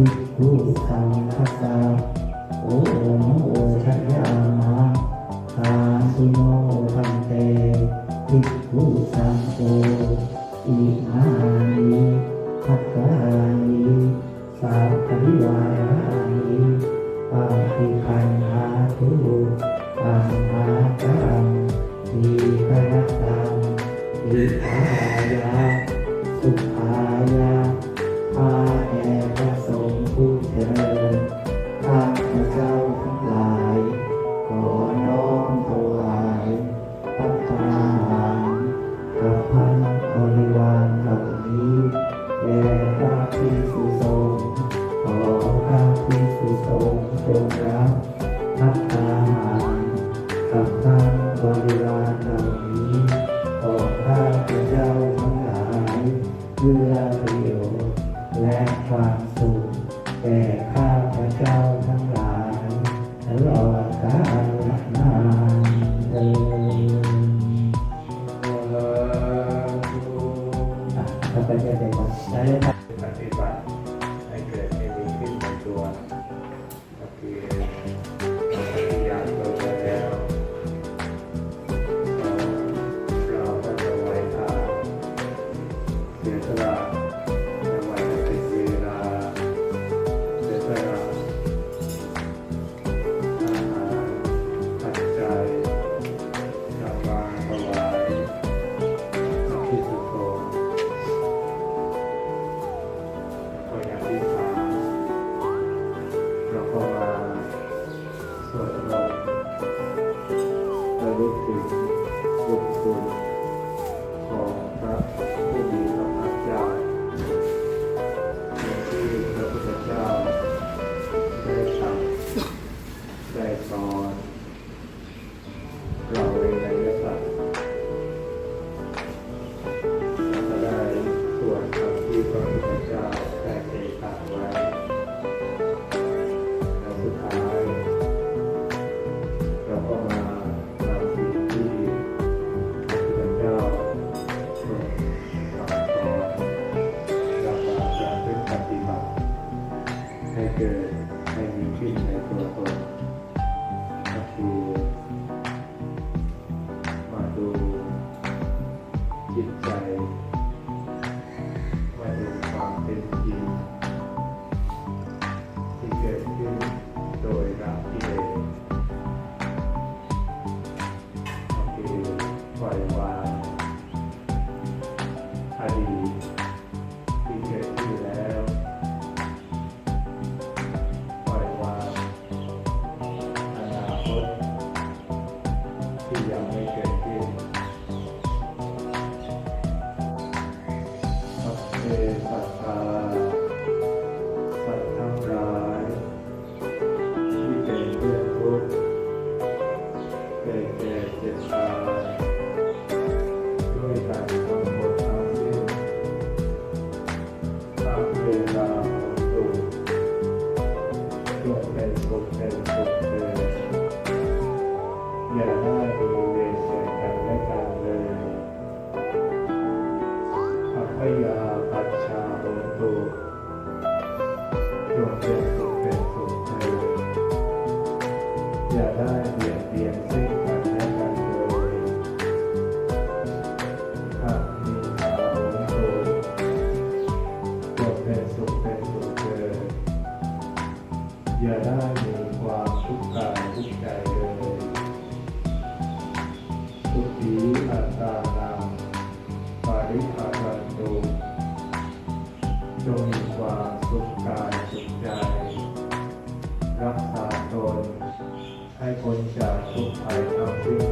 ภิกขุสังคัสสะโอมโอชยามะทานตุโนพันเตภิกขุสังโฆอิมานิภักกานิสัพพะวารานิปาติคันหาทุอัมหากังมีพระตังวิทายาสุขายา รับพัฒนาหารกับพันบริวารเหล่านี้ของข้าพระเจ้าทั้งหลายเพื่อประโยชน์และความสุขแก่ข้าพระเจ้าทั้งหลายตลอดกาลนานเอะข้าพเจ้าได้ก่อนได้เลยครับปฏิบัติ สัพเพสัตตาสัตว์ทั้งหลาย ที่เป็นเพื่อนทุกข์เกิดแก่เจ็บตายด้วยกันทั้งหมดทั้งสิ้นตามเวลาของตุกจงเป็นสุขเป็นสุขเถิดอย่าได้มีเวรแก่กันและกันเลยอัพยา อย่าได้มีความทุกข์กายทุกข์ใจเลยสุขีอัตตานังปาริภารันตุจงมีความสุขกายสุขใจ รักษาตนให้พ้นจากทุกภัยทั้งสิ้น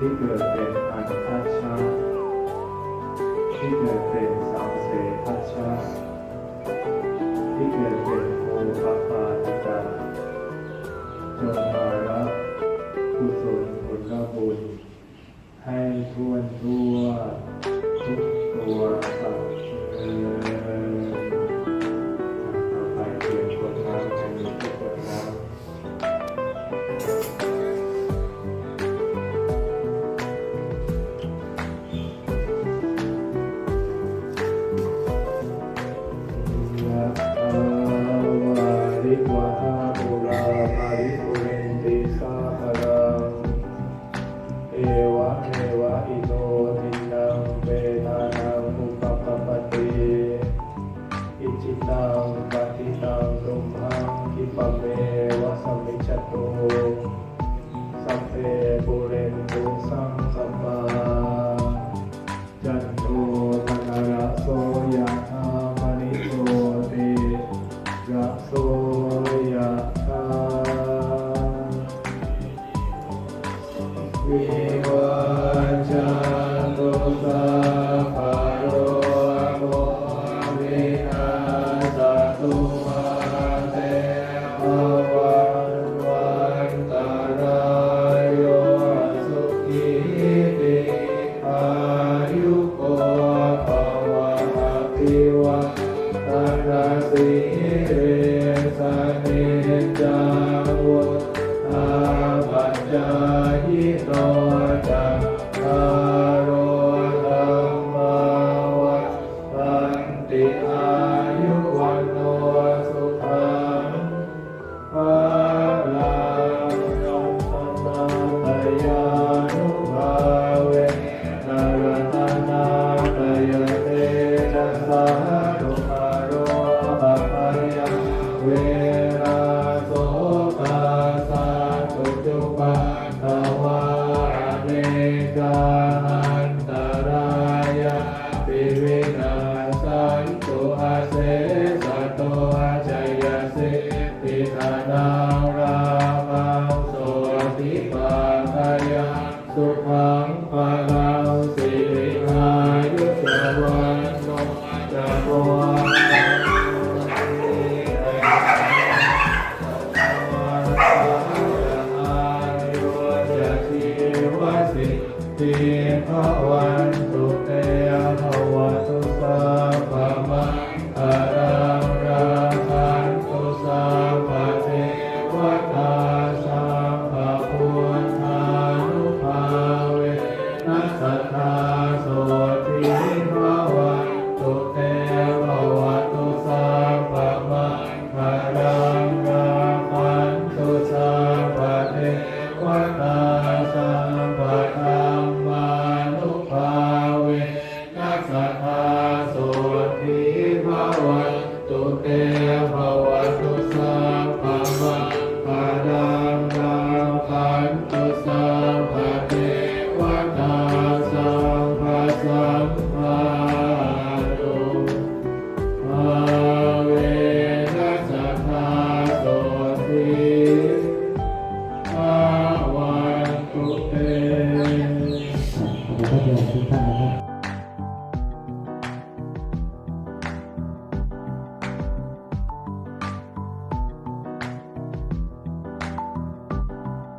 ที่เกิดเป็นอันทัชชาที่เกิดเป็นสามเสทัชชาที่เกิดเป็นโอปปาติกาจงมารับกุศลผลบุญให้ทวนทู われは祈 ติภวันตุเตภ